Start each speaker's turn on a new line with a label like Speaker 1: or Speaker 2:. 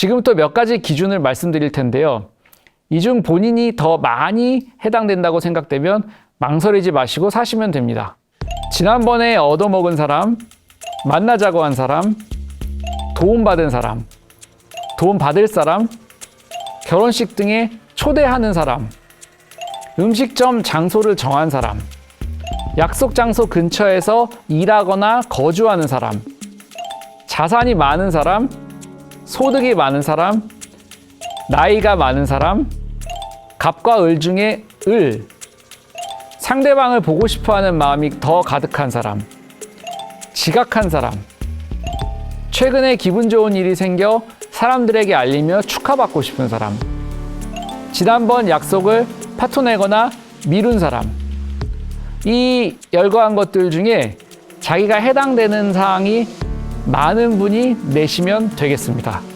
Speaker 1: 지금부터 몇 가지 기준을 말씀드릴 텐데요. 이 중 본인이 더 많이 해당된다고 생각되면 망설이지 마시고 사시면 됩니다. 지난번에 얻어먹은 사람, 만나자고 한 사람, 도움받은 사람, 도움받을 사람, 결혼식 등에 초대하는 사람, 음식점 장소를 정한 사람, 약속 장소 근처에서 일하거나 거주하는 사람, 자산이 많은 사람, 소득이 많은 사람, 나이가 많은 사람, 갑과 을 중에 을, 상대방을 보고 싶어 하는 마음이 더 가득한 사람, 지각한 사람, 최근에 기분 좋은 일이 생겨 사람들에게 알리며 축하받고 싶은 사람, 지난번 약속을 파토내거나 미룬 사람, 이 열거한 것들 중에 자기가 해당되는 사항이 많은 분이 내시면 되겠습니다.